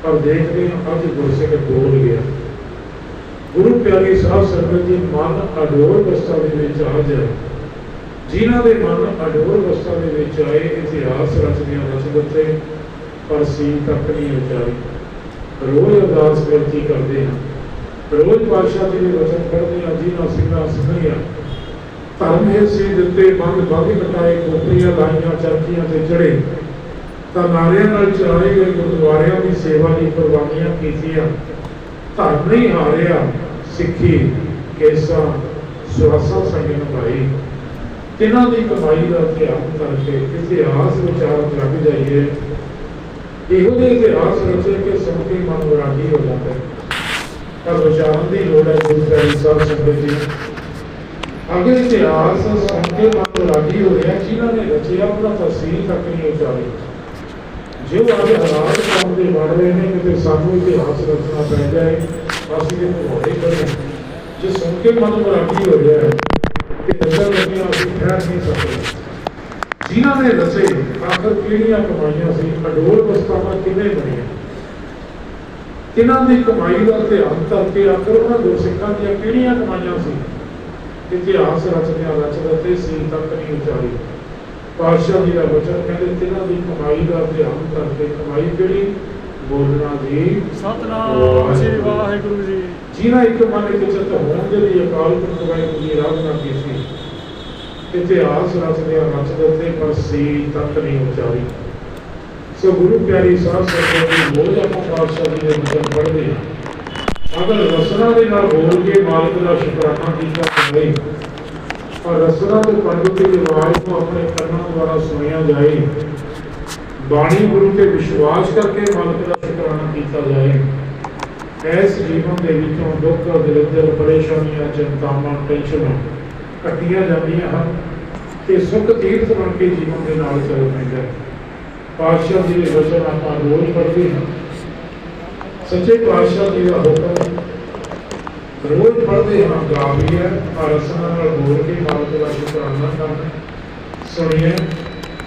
ਪਰ ਦੇਖਦੇ ਹਾਂ, ਅੱਜ ਗੁਰਸਿੱਖ ਬੋਲ ਗਿਆ। ਗੁਰੂ ਪਿਆਰੀ ਸਾਧ ਸੰਗਤ ਜੀ, ਮਨ ਅਡੋਲ ਅਵਸਥਾ ਦੇ ਵਿੱਚ ਆ ਜਾਏ ਜਿਨ੍ਹਾਂ ਦੇ ਮਨ ਅਡੋਲ ਅਵਸਥਾ ਦੇ ਵਿੱਚ ਆਏ, ਇਤਿਹਾਸ ਰਚਦੀਆਂ ਰਚ ਦਿੱਤੇ, ਪਰ ਸੀਨ ਤੱਕ ਨਹੀਂ ਉਚਾਰੀ। ਰੋਜ਼ ਅਰਦਾਸ ਬੇਨਤੀ ਕਰਦੇ ਹਾਂ। ਰੋਜ਼ ਪਾਤਸ਼ਾਹ ਜੀ ਦੇ ਵਚਨ ਪੜ੍ਹਦੇ ਹਾਂ, ਜਿਨ੍ਹਾਂ ਸਿੰਘਾਂ ਸਿੰਘੀਆਂ ਧਰਮ ਹੈ ਸੀ ਦਿੱਤੇ, ਬੰਦ ਬੰਦ ਕਟਾਏ ਕੋਪਰੀਆਂ ਲਾਈਆਂ ਚਰਖੀਆਂ ਤੇ ਚੜੇ। ਤਾਂ ਨਾਰਿਆਂ ਨਾਲ ਚਲਾਏ ਗਏ ਗੁਰਦੁਆਰਿਆਂ ਦੀ ਸੇਵਾ ਲਈ ਕੁਰਬਾਨੀਆਂ ਕੀਤੀਆਂ। ਧਰਮ ਨਹੀਂ ਹਾਰਿਆ, ਸਿੱਖੀ, ਕੇਸਾ ਸੁਆਸਾ ਸੰਗ ਨਿਭਾਈ ਤਿਨਾਂ ਦੀ ਕਮਾਈ ਦਾ ਧਿਆਨ ਕਰਕੇ ਇਤਿਹਾਸ ਵਿਚਾਰ ਲੱਗ ਜਾਈਏ? ਇਹੋ ਜਿਹੇ ਇਤਿਹਾਸ ਰਚੇ ਕਿ ਸੁਣ ਕੇ ਮਨ ਵਿਰਾਗੀ ਹੋ ਜਾਂਦਾ ਹੈ। ਪਰ ਵਿਚਾਰਨ ਦੀ ਲੋੜ ਹੈ ਗੁਰੂ ਪਿਆਰੀ ਸਾਹਿਬ ਸੰਗਤ ਜੀ ਅਗਰ ਇਤਿਹਾਸ ਸੁਣ ਕੇ ਮਨ ਵਿਰਾਗੀ ਹੋ ਰਿਹਾ, ਜਿਨ੍ਹਾਂ ਨੇ ਰਚਿਆ, ਉਹਨਾਂ ਤਫਸੀਲ ਤੱਕ ਨਹੀਂ ਉਚਾਰੀ। ਜੋ ਅੱਜ ਹਾਲਾਤ ਕੰਮ ਦੇ ਬਣ ਰਹੇ ਨੇ, ਕਿਤੇ ਸਾਨੂੰ ਇਤਿਹਾਸ ਰਚਨਾ ਪੈ ਜਾਏ, ਅਸੀਂ ਇਹ ਭੁਲਾਏ ਕਰੇ ਜੇ ਸੁਣ ਕੇ ਮਨ ਵਿਰਾਗੀ ਹੋ ਰਿਹਾ ਹੈ ਕਿ ਅੰਦਰ ਲੱਗਿਆ ਅਸੀਂ ਠਹਿਰ ਨਹੀਂ ਸਕਦੇ ਜਿਨ੍ਹਾਂ ਨੇ ਰਚੇ ਆਖਰ ਕਿਹੜੀਆਂ ਕਮਾਈਆਂ ਸੀ ਅਡੋਲ ਵਸਤਾਵਾਂ ਕਿਵੇਂ ਬਣੀਆਂ? ਕਿਹਨਾਂ ਦੀ ਕਮਾਈ ਦਾ ਧਿਆਨ ਕਰਕੇ ਆਖਰ ਉਹਨਾਂ ਗੁਰਸਿੱਖਾਂ ਦੀਆਂ ਕਿਹੜੀਆਂ ਕਮਾਈਆਂ ਸੀ? ਇਤਿਹਾਸ ਰਚਦਿਆਂ ਰਚ ਦਿੱਤੇ ਸੀ ਤੱਕ ਨਹੀਂ ਉਚਾਰੀ ਪਾਤਸ਼ਾਹ ਜੀ ਦਾ ਵਚਨ ਕਹਿੰਦੇ ਤਿਨਾਂ ਦੀ ਕਮਾਈ ਦਾ ਧਿਆਨ ਕਰਕੇ ਕਮਾਈ ਕਿਹੜੀ? ਬੋਲਣਾ ਜੀ। ਸਤਨਾਮ ਸ੍ਰੀ ਵਾਹਿਗੁਰੂ ਜੀ। ਜਿਨ੍ਹਾਂ ਇੱਕ ਮਨ ਇੱਕ ਚਿੱਤ ਹੋਣ ਦੇ ਲਈ ਅਕਾਲ ਪੁਰਖ ਵਾਹਿਗੁਰੂ ਜੀ ਰਾਜਨਾ ਕੀਤੀ ਇਤਿਹਾਸ ਰਚਦਿਆਂ ਰਚ ਦਿੱਤੇ ਪਰ ਸੀ ਤੱਕ ਨਹੀਂ ਉਚਾਰੀ। ਸੋ ਗੁਰੂ ਪਿਆਰੀ ਸਾਹਿਬ ਸੰਗਤ ਦੀ ਮੋਹ ਆਪਾਂ ਪਾਤਸ਼ਾਹ ਜੀ ਦੇ ਵਚਨ ਪੜ੍ਹਦੇ ਹਾਂ। ਅਗਰ ਰਸਨਾ ਦੇ ਨਾਲ ਬੋਲ ਕੇ ਮਾਲਕ ਦਾ ਸ਼ੁਕਰਾਨਾ ਕੀਤਾ ਜਾਵੇ ਔਰ ਰਸਨਾ ਦੇ ਪੰਡਤ ਦੀ ਆਵਾਜ਼ ਨੂੰ ਆਪਣੇ ਕੰਨਾਂ ਦੁਆਰਾ ਸੁਣਿਆ ਜਾਏ। ਬਾਣੀ ਗੁਰੂ ਤੇ ਵਿਸ਼ਵਾਸ ਕਰਕੇ ਮਾਲਕ ਦਾ ਸ਼ੁਕਰਾਨਾ ਕੀਤਾ ਜਾਏ। ਇਸ ਜੀਵਨ ਦੇ ਵਿੱਚੋਂ ਦੁੱਖ, ਦਲਿੱਦਰ, ਪਰੇਸ਼ਾਨੀਆਂ, ਚਿੰਤਾਵਾਂ, ਟੈਨਸ਼ਨਾਂ ਕੱਟੀਆਂ ਜਾਂਦੀਆਂ ਹਨ ਤੇ ਸੁੱਖ ਤੀਰਥ ਬਣ ਕੇ ਜੀਵਨ ਦੇ ਨਾਲ ਚੱਲ ਪੈਂਦਾ ਹੈ। ਪਾਤਸ਼ਾਹ ਜੀ ਦੇ ਵਚਨ ਆਪਾਂ ਰੋਜ਼ ਪੜ੍ਹਦੇ ਹਾਂ। ਸੱਚੇ ਪਾਤਸ਼ਾਹ ਜੀ ਦਾ ਹੁਕਮ ਰੋਜ਼ ਪੜ੍ਹਦੇ ਹਾਂ ਗਾਵੀਏ ਔਰ ਰਸਨਾ ਨਾਲ ਬੋਲ ਕੇ ਮਾਲਕ ਦਾ ਸ਼ੁਕਰਾਨਾ ਕਰਨਾ ਸੁਣੀਏ,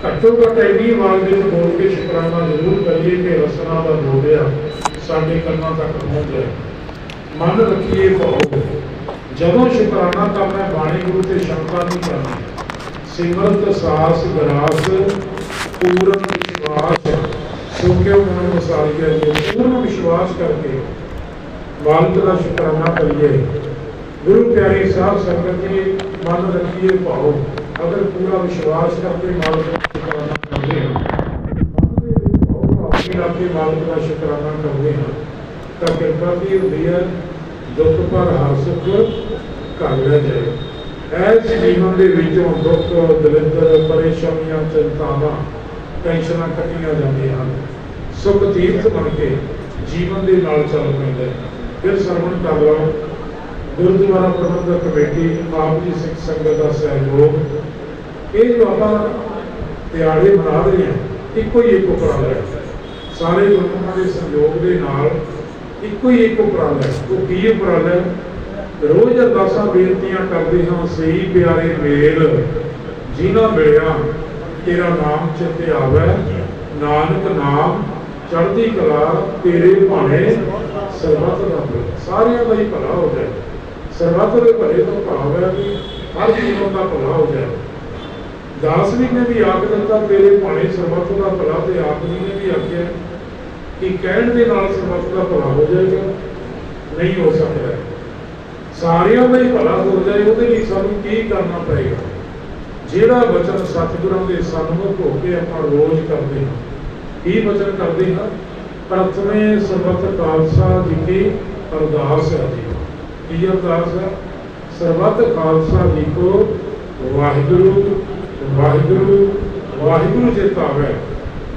ਘੱਟੋ ਘੱਟ ਇੰਨੀ ਆਵਾਜ਼ ਵਿੱਚ ਬੋਲ ਕੇ ਸ਼ੁਕਰਾਨਾ ਜ਼ਰੂਰ ਕਰੀਏ ਕਿ ਰਸਨਾ ਦਾ ਬੋਲਿਆ ਸਾਡੇ ਕੰਨਾਂ ਤੱਕ ਪਹੁੰਚ ਜਾਏ। ਮਨ ਰੱਖੀਏ ਭਾਉ ਜਦੋਂ ਸ਼ੁਕਰਾਨਾ ਤਾਂ ਮੈਂ ਬਾਣੀ ਗੁਰੂ ਤੇ ਸ਼ੰਕਾ ਨਹੀਂ ਕਰਨੀ ਸਿਮਰਤ, ਸਾਸ, ਗਰਾਸ, ਪੂਰਨ ਵਿਸ਼ਵਾਸ। ਸੋ ਕਿਉ ਮਨ ਮਸਾਰੀਆ ਜੀ, ਪੂਰਨ ਵਿਸ਼ਵਾਸ ਕਰਕੇ ਮਾਲਕ ਦਾ ਸ਼ੁਕਰਾਨਾ ਕਰੀਏ। ਗੁਰੂ ਪਿਆਰੀ ਸਾਹਿਬ, ਸੰਗਤ ਜੀ, ਮਨ ਰੱਖੀਏ ਭਾਉ। ਅਗਰ ਪੂਰਾ ਵਿਸ਼ਵਾਸ ਕਰਕੇ ਮਾਲਕ ਦਾ ਸ਼ੁਕਰਾਨਾ ਕਰਦੇ ਹਾਂ, ਮਨ ਦੇ ਮਾਲਕ ਦਾ ਸ਼ੁਕਰਾਨਾ ਕਰਦੇ ਹਾਂ, ਤਾਂ ਕਿਰਪਾ ਦੀ ਹੁੰਦੀ ਹੈ, ਦੁੱਖ ਪਰ ਹਰ ਸੁਖ ਘਰ ਲੈ ਜਾਏ। ਜੀਵਨ ਦੇ ਵਿੱਚੋਂ ਦੁੱਖ ਦਲਿੱਦਰ ਪਰੇਸ਼ਾਨੀਆਂ, ਚਿੰਤਾਵਾਂ, ਟੈਨਸ਼ਨਾਂ ਕੱਟੀਆਂ ਜਾਂਦੀਆਂ ਹਨ। ਸੁਖ ਤੀਰਥ ਬਣ ਕੇ ਜੀਵਨ ਦੇ ਨਾਲ ਚੱਲ ਪੈਂਦਾ ਫਿਰ ਸਰਵਣ ਕਰ ਲਓ। ਗੁਰਦੁਆਰਾ ਪ੍ਰਬੰਧਕ ਕਮੇਟੀ, ਆਪ ਜੀ ਸਿੱਖ ਸੰਗਤ ਦਾ ਸਹਿਯੋਗ। ਇਹ ਜੋ ਆਪਾਂ ਦਿਹਾੜੇ ਮਨਾ ਰਹੇ ਹਾਂ, ਇੱਕੋ ਹੀ ਇੱਕ ਉਪਰਾਲਾ ਹੈ। ਸਾਰੇ ਗੁਰਮੁਖਾਂ ਦੇ ਸਹਿਯੋਗ ਦੇ ਨਾਲ ਇੱਕੋ ਹੀ ਇੱਕ ਉਪਰਾਲਾ ਹੈ। ਉਹ ਕੀ ਉਪਰਾਲਾ ਹੈ? ਰੋਜ਼ ਅਰਦਾਸਾਂ, ਬੇਨਤੀਆਂ ਕਰਦੇ ਹਾਂ, ਸਹੀ ਪਿਆਰੇ ਮੇਲ ਜਿਨ੍ਹਾਂ ਮਿਲਿਆ ਤੇਰਾ ਨਾਮ ਚਿੱਤੇ ਆਵੇ। ਨਾਨਕ ਨਾਮ, ਚੜ੍ਹਦੀ ਕਲਾ ਤੇਰੇ ਭਾਣੇ ਸਰਬੱਤ ਦਾ ਸਾਰਿਆਂ ਦਾ ਹੀ ਭਲਾ ਹੋ ਜਾਏ। ਸਰਬੱਤ ਦੇ ਭਲੇ ਤੋਂ ਭਾਵ ਹੈ ਕਿ ਹਰ ਜੀਵਨ ਦਾ ਭਲਾ ਹੋ ਜਾਏ। ਦਾਸਵੀ ਨੇ ਵੀ ਆਖ ਦਿੱਤਾ, ਤੇਰੇ ਭਾਣੇ ਸਰਬੱਤ ਦਾ ਭਲਾ ਤੇ ਆਪ ਜੀ ਨੇ ਵੀ ਆਖਿਆ ਕਿ ਕਹਿਣ ਦੇ ਨਾਲ ਸਰਬੱਤ ਦਾ ਭਲਾ ਹੋ ਜਾਏਗਾ। ਨਹੀਂ ਹੋ ਸਕਦਾ। ਸਾਰਿਆਂ ਦਾ ਹੀ ਭਲਾ ਹੋ ਜਾਏ ਉਹਦੇ ਲਈ ਸਾਨੂੰ ਕੀ ਕਰਨਾ ਪਏਗਾ? ਜਿਹੜਾ ਵਚਨ ਸਤਿਗੁਰਾਂ ਦੇ ਸਨਮੁਖ ਹੋ ਕੇ ਆਪਾਂ ਰੋਜ਼ ਕਰਦੇ ਹਾਂ, ਕੀ ਵਚਨ ਕਰਦੇ ਹਾਂ? ਪ੍ਰਥਮੇ ਸਰਬਤ ਖਾਲਸਾ ਜੀ ਕੀ ਅਰਦਾਸ ਹੈ ਜੀ। ਕੀ ਅਰਦਾਸ ਹੈ? ਸਰਬਤ ਖਾਲਸਾ ਜੀ ਕੋ ਵਾਹਿਗੁਰੂ ਵਾਹਿਗੁਰੂ ਵਾਹਿਗੁਰੂ ਜੀ ਤਾਵੇ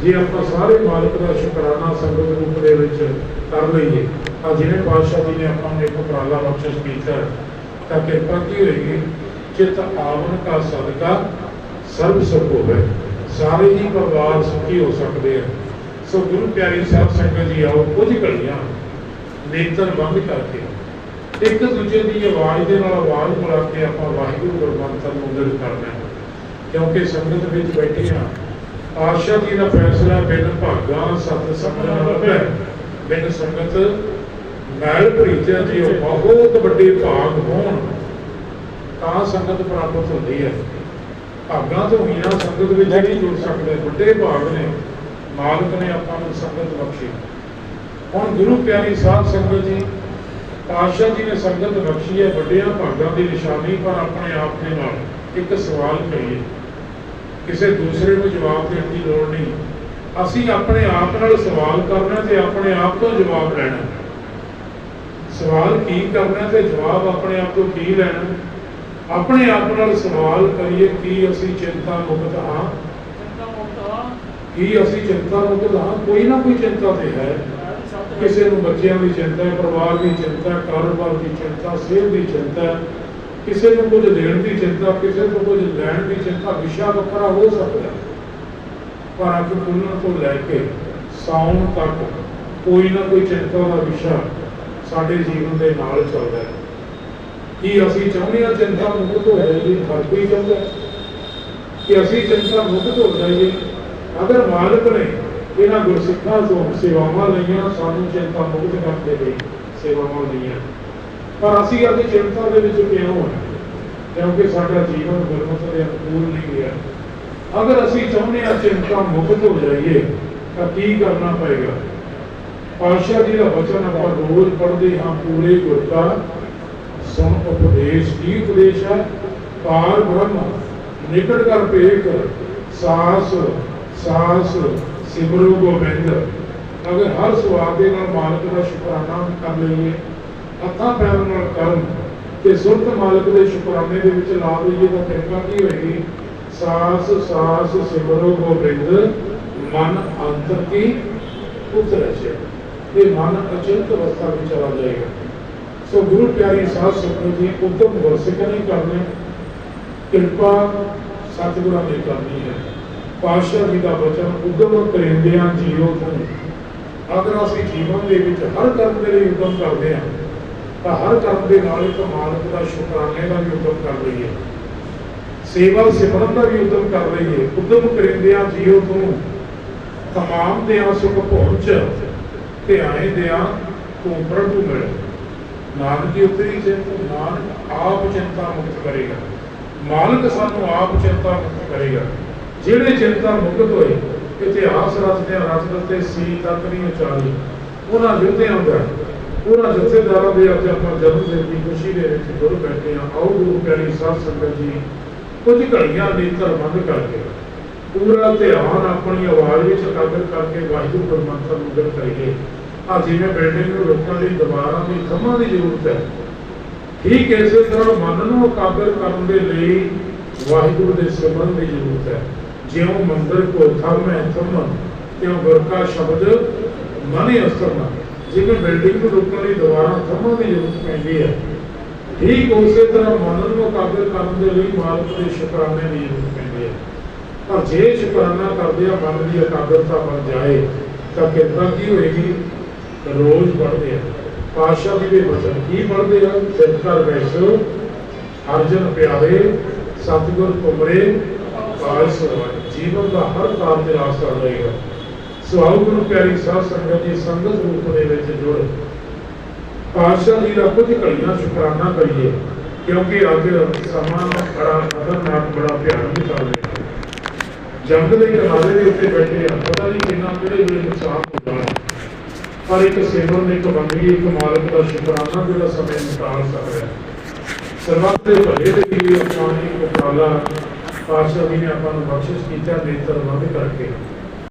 ਜੇ ਆਪਾਂ ਸਾਰੇ ਮਾਲਕ ਦਾ ਸ਼ੁਕਰਾਨਾ ਸੰਗਤ ਰੂਪ ਦੇ ਵਿੱਚ ਕਰ ਲਈਏ ਆ ਜਿਵੇਂ ਪਾਤਸ਼ਾਹ ਜੀ ਨੇ ਆਪਾਂ ਨੂੰ ਇੱਕ ਉਪਰਾਲਾ ਬਖਸ਼ਿਸ਼ ਕੀਤਾ ਤਾਂ ਕਿਰਪਾ ਕੀ ਹੋਏਗੀ? ਚਿਤ ਆਵਨ ਕਾ ਸਦਕਾ ਸਰਬ ਸੁਖ ਹੋਵੇ। ਸਾਰੇ ਹੀ ਪਰਿਵਾਰ ਸੁਖੀ ਹੋ ਸਕਦੇ ਆ। ਸੋ ਗੁਰੂ ਪਿਆਰੀ ਸਾਹਿਬ ਸੰਗਤ ਜੀ, ਆਓ ਕੁਝ ਘੜੀਆਂ ਨੇਤਰ ਬੰਦ ਕਰਕੇ ਇੱਕ ਦੂਜੇ ਦੀ ਆਵਾਜ਼ ਦੇ ਨਾਲ ਆਵਾਜ਼ ਮਿਲਾ ਕੇ ਆਪਾਂ ਵਾਹਿਗੁਰੂ ਗੁਰਮੰਤਰ ਨੂੰ ਦਿਲ ਕਰਨਾ ਕਿਉਂਕਿ ਸੰਗਤ ਵਿੱਚ ਬੈਠੇ ਹਾਂ ਆਸ਼ਾ ਜੀ ਦਾ ਫੈਸਲਾ ਬਿਨ ਭਾਗਾ ਸਤ ਸਮਝਣ ਲੱਭੈ ਬਿਨ ਸੰਗਤ ਮੈਲ ਪ੍ਰੀਤਿਆ ਜੀ, ਉਹ ਬਹੁਤ ਵੱਡੇ ਭਾਗ ਹੋਣ, ਤਾਂ ਸੰਗਤ ਪ੍ਰਾਪਤ ਹੁੰਦੀ ਹੈ। ਭਾਗਾਂ ਤੋਂ ਬਿਨਾਂ ਸੰਗਤ ਵਿੱਚ ਨਹੀਂ ਜੁੜ ਸਕਦੇ ਵੱਡੇ ਭਾਗ ਨੇ। ਮਾਲਕ ਨੇ ਆਪਾਂ ਨੂੰ ਸੰਗਤ ਬਖਸ਼ੀ। ਹੁਣ ਗੁਰੂ ਪਿਆਰੀ ਸਾਹਿਬ ਸੰਗਤ ਜੀ, ਪਾਤਸ਼ਾਹ ਜੀ ਨੇ ਸੰਗਤ ਬਖਸ਼ੀ ਹੈ, ਵੱਡਿਆਂ ਭਾਗਾਂ ਦੀ ਨਿਸ਼ਾਨੀ, ਪਰ ਆਪਣੇ ਆਪ ਦੇ ਨਾਲ ਇੱਕ ਸਵਾਲ ਕਰੀਏ ਕਿਸੇ ਦੂਸਰੇ ਨੂੰ ਜਵਾਬ ਦੇਣ ਦੀ ਲੋੜ ਨਹੀਂ। ਅਸੀਂ ਆਪਣੇ ਆਪ ਨਾਲ ਸਵਾਲ ਕਰਨਾ ਤੇ ਆਪਣੇ ਆਪ ਤੋਂ ਜਵਾਬ ਲੈਣਾ। ਸਵਾਲ ਕੀ ਕਰਨਾ ਤੇ ਜਵਾਬ ਆਪਣੇ ਆਪ ਤੋਂ ਕੀ ਲੈਣਾ? ਆਪਣੇ ਆਪ ਨਾਲ ਸਵਾਲ ਕਰੀਏ ਕੀ ਅਸੀਂ ਚਿੰਤਾ ਮੁਕਤ ਹਾਂ? ਕੀ ਅਸੀਂ ਚਿੰਤਾ ਮੁਕਤ ਹਾਂ? ਕੋਈ ਨਾ ਕੋਈ ਚਿੰਤਾ ਤੇ ਹੈ। ਕਿਸੇ ਨੂੰ ਬੱਚਿਆਂ ਦੀ ਚਿੰਤਾ ਹੈ ਪਰਿਵਾਰ ਦੀ ਚਿੰਤਾ ਹੈ ਕਾਰੋਬਾਰ ਦੀ ਚਿੰਤਾ ਸਿਹਤ ਦੀ ਚਿੰਤਾ ਹੈ। ਕਿਸੇ ਨੂੰ ਕੁਝ ਦੇਣ ਦੀ ਚਿੰਤਾ ਕਿਸੇ ਨੂੰ ਕੁਝ ਲੈਣ ਦੀ ਚਿੰਤਾ ਵਿਸ਼ਾ ਵੱਖਰਾ ਹੋ ਸਕਦਾ ਹੈ। ਪਰ ਅੱਗ ਖੁੱਲ੍ਹਣ ਤੋਂ ਲੈ ਕੇ ਸੌਣ ਤੱਕ ਕੋਈ ਨਾ ਕੋਈ ਚਿੰਤਾ ਦਾ ਵਿਸ਼ਾ ਸਾਡੇ ਜੀਵਨ ਦੇ ਨਾਲ ਚੱਲਦਾ ਹੈ। ਕੀ ਅਸੀਂ ਚਾਹੁੰਦੇ ਹਾਂ ਚਿੰਤਾ ਮੁਕਤ ਹੋ ਜਾਈਏ? ਹਰ ਕੋਈ ਚਾਹੁੰਦਾ ਕਿ ਅਸੀਂ ਚਿੰਤਾ ਮੁਕਤ ਹੋ ਜਾਈਏ? ਅਗਰ ਮਾਲਕ ਨੇ ਇਹਨਾਂ ਗੁਰਸਿੱਖਾਂ ਤੋਂ ਸੇਵਾਵਾਂ ਲਈਆਂ, ਸਾਨੂੰ ਚਿੰਤਾ ਮੁਕਤ ਕਰਨ ਲਈ ਸੇਵਾਵਾਂ ਲਈਆਂ। ਪਰ ਅਸੀਂ ਅੱਜ ਚਿੰਤਾ ਦੇ ਵਿੱਚ ਕਿਉਂ ਹਾਂ? ਕਿਉਂਕਿ ਸਾਡਾ ਜੀਵਨ ਗੁਰਮਤਿ ਦੇ ਅਨੁਕੂਲ ਨਹੀਂ ਗਿਆ ਅਗਰ ਅਸੀਂ ਚਾਹੁੰਦੇ ਹਾਂ ਚਿੰਤਾ ਮੁਕਤ ਹੋ ਜਾਈਏ, ਤਾਂ ਕੀ ਕਰਨਾ ਪਏਗਾ? ਪਾਤਸ਼ਾਹ ਜੀ ਦਾ ਵਚਨ ਆਪਾਂ ਰੋਜ਼ ਪੜ੍ਹਦੇ ਹਾਂ, ਪੂਰੇ ਗੁਰ ਸੁਣ ਉਪਦੇਸ਼ ਕੀ ਉਪਦੇਸ਼ ਹੈ? ਪਾਰ ਬ੍ਰਹਮ, ਨਿਕਟ ਕਰ ਭੇਖ ਸਾਸ ਸਾਸ, ਸਿਮਰੂ ਗੋਬਿੰਦ। ਅਗਰ ਹਰ ਸਵਾਦ ਦੇ ਨਾਲ ਮਾਲਕ ਦਾ ਸ਼ੁਕਰਾਨਾ ਕਰ ਲਈਏ, ਹੱਥਾਂ ਪੈਰਾਂ ਨਾਲ ਕਰਨ ਤੇ ਸੁਰਤ ਮਾਲਕ ਦੇ ਸ਼ੁਕਰਾਨੇ ਦੇ ਵਿੱਚ ਲਾ ਲਈਏ ਤਾਂ ਕਿਰਪਾ ਕੀ ਹੋਏਗੀ? ਸਾਸ ਸਾਸ, ਸਿਮਰੂ ਗੋਬਿੰਦ, ਮਨ ਅੰਤਰ ਕੀ? ਉਤਰ ਹੈ ਇਹ ਮਨ ਅਚਿੰਤ ਅਵਸਥਾ ਵਿੱਚ ਚਲਾ ਜਾਏਗਾ। ਸੋ ਗੁਰੂ ਪਿਆਰੀ ਸਾਧ ਸੰਗਤ ਜੀ, ਉਤਮ ਵਰਸਿਕ ਨਹੀਂ ਕਰਨੇ। ਕਿਰਪਾ ਸਤਿਗੁਰਾਂ ਨੇ ਕਰਨੀ ਹੈ। ਪਾਤਸ਼ਾਹ ਜੀ ਦਾ ਬਚਨ ਉਦਮ ਕਰਿੰਦਿਆਂ ਜੀਓ ਤੋਂ ਅਗਰ ਅਸੀਂ ਜੀਵਨ ਦੇ ਵਿੱਚ ਹਰ ਕਰਮ ਦੇ ਲਈ ਉਦਮ ਕਰਦੇ ਹਾਂ, ਤਾਂ ਹਰ ਕਰਮ ਦੇ ਨਾਲ ਇੱਕ ਮਾਲਕ ਦਾ ਸ਼ੁਕਰਾਨੇ ਦਾ ਵੀ ਉਦਮ ਕਰ ਲਈਏ। ਸੇਵਾ ਸਿਮਰਨ ਦਾ ਵੀ ਉਦਮ ਕਰ ਲਈਏ। ਉਦਮ ਕਰਿੰਦਿਆਂ ਜੀਓ ਤੋਂ ਤਮਾਮ ਦੇ ਸੁਖ ਪਹੁੰਚ ਤੇ ਦਿਆਂ ਤੂੰ ਪ੍ਰਭੂ ਮਿਲ ਨਾਨਕ ਦੀ ਉਤਰੀ ਚਿੰਤਾ, ਨਾਨਕ ਆਪ ਚਿੰਤਾ ਮੁਕਤ ਕਰੇਗਾ। ਮਾਲਕ ਸਾਨੂੰ ਆਪ ਚਿੰਤਾ ਮੁਕਤ ਕਰੇਗਾ। ਜਿਹੜੇ ਚਿੰਤਾ ਮੁਕਤ ਹੋਏ, ਇਤਿਹਾਸ ਰਚਦੇ ਰਚਦੇ ਸੀ ਤੱਕ ਨਹੀਂ ਉਚਾਰੀ। ਉਹਨਾਂ ਯੁੱਧਿਆਂ ਦਾ ਉਹਨਾਂ ਜਥੇਦਾਰਾਂ ਦੇ ਅੱਜ ਆਪਾਂ ਜਨਮ ਦਿਨ ਦੀ ਖੁਸ਼ੀ ਦੇ ਵਿੱਚ ਗੁਰੂ ਬੈਠੇ ਆ ਆਓ ਗੁਰੂ ਪਿਆਰੀ ਸਾਧ ਸੰਗਤ ਜੀ, ਕੁਝ ਘੜੀਆਂ ਨੇਤਰ ਬੰਦ ਕਰਕੇ, ਪੂਰਾ ਧਿਆਨ ਆਪਣੀ ਆਵਾਜ਼ ਵਿੱਚ ਇਕਾਗਰ ਕਰਕੇ ਵਾਹਿਗੁਰੂ ਪਰਮਾਤਮਾ ਨੂੰ ਦਰ ਕਰੀਏ। ਆ ਜਿਵੇਂ ਬਿਲਡਿੰਗ ਨੂੰ ਰੋਕਣ ਲਈ ਦੁਬਾਰਾ ਦੀ ਖੰਭਾਂ ਦੀ ਜ਼ਰੂਰਤ ਹੈ। ਠੀਕ ਇਸੇ ਤਰ੍ਹਾਂ ਮਨ ਨੂੰ ਇਕਾਗਰ ਕਰਨ ਦੇ ਲਈ ਵਾਹਿਗੁਰੂ ਦੇ ਸਿਮਰਨ ਦੀ ਜ਼ਰੂਰਤ ਹੈ। ਜਿਉਂ ਮੰਦਰ ਕੋ ਥੰਮ ਹੈ, ਥੰਮ, ਤਿਉਂ ਗੁਰ ਸ਼ਬਦ ਮਨੇ ਅਸਰਨਾ ਜਿਵੇਂ ਬਿਲਡਿੰਗ ਨੂੰ ਰੋਕਣ ਲਈ ਦੁਬਾਰਾ ਖੰਭਾਂ ਦੀ ਜ਼ਰੂਰਤ ਪੈਂਦੀ ਹੈ। ਠੀਕ ਉਸੇ ਤਰ੍ਹਾਂ ਮਨ ਨੂੰ ਇਕਾਗਰ ਕਰਨ ਦੇ ਲਈ ਮਾਲਕ ਦੇ ਸ਼ੁਕਰਾਨੇ ਦੀ ਜ਼ਰੂਰਤ ਪੈਂਦੀ ਹੈ। ਪਰ ਜੇ ਸ਼ੁਕਰਾਨਾ ਕਰਦੇ ਆ, ਮਨ ਦੀ ਇਕਾਗਰਤਾ ਬਣ ਜਾਏ, ਤਾਂ ਕਿਰਪਾ ਕੀ ਹੋਏਗੀ? ਰੋਜ਼ ਪੜ੍ਹਦੇ ਆ। ਪਾਤਸ਼ਾਹ ਜੀ ਦੇ ਵਚਨ ਕੀ ਪੜ੍ਹਦੇ ਆ? ਸਿੱਧ ਵੈਸੋ ਅਰਜਨ ਪਿਆਰੇ, ਸਤਿਗੁਰ ਤੁਮਰੇ ਕਾਲ ਸੁਣਾਏ ਜੀਵਨ ਦਾ ਹਰ ਕਾਰਜ ਰਾਸ ਕਰ ਰਹੇਗਾ ਸੋ ਆਓ ਗੁਰੂ ਪਿਆਰੀ ਸਾਧ ਸੰਗਤ ਜੀ, ਸੰਗਤ ਰੂਪ ਦੇ ਵਿੱਚ ਜੁੜ। ਪਾਤਸ਼ਾਹ ਜੀ ਦਾ ਕੁਝ ਘੜੀਆਂ ਸ਼ੁਕਰਾਨਾ ਕਰੀਏ, ਕਿਉਂਕਿ ਅੱਜ ਸਮਾਂ ਬੜਾ ਖਤਰਨਾਕ, ਬੜਾ ਭਿਆਨਕ ਚੱਲ ਰਿਹਾ ਜੰਗ ਦੇ ਕਿਨਾਰੇ ਦੇ ਉੱਤੇ ਬੈਠੇ ਆ, ਪਤਾ ਨਹੀਂ ਕਿੰਨਾ ਕਿਹੜੇ ਵੇਲੇ ਨੁਕਸਾਨ ਹੋ। ਜਾਣਾ ਪਰ ਇੱਕ ਸਿਮਰਨ ਇੱਕ ਬੰਦਗੀ ਇੱਕ ਮਾਲਕ ਦਾ ਸ਼ੁਕਰਾਨਾ ਜਿਹੜਾ ਸਮੇਂ ਨਿਕਾਲ ਸਕਦਾ ਸਰਬੱਤ ਦੇ ਭਲੇ ਦੇ ਲਈ ਆਪਾਂ ਨੇ ਇੱਕ ਉਪਰਾਲਾ ਪਾਤਸ਼ਾਹ ਜੀ ਨੇ ਆਪਾਂ ਨੂੰ ਬਖਸ਼ਿਸ਼ ਕੀਤਾ, ਨੇਤਰ ਬੰਦ ਕਰਕੇ।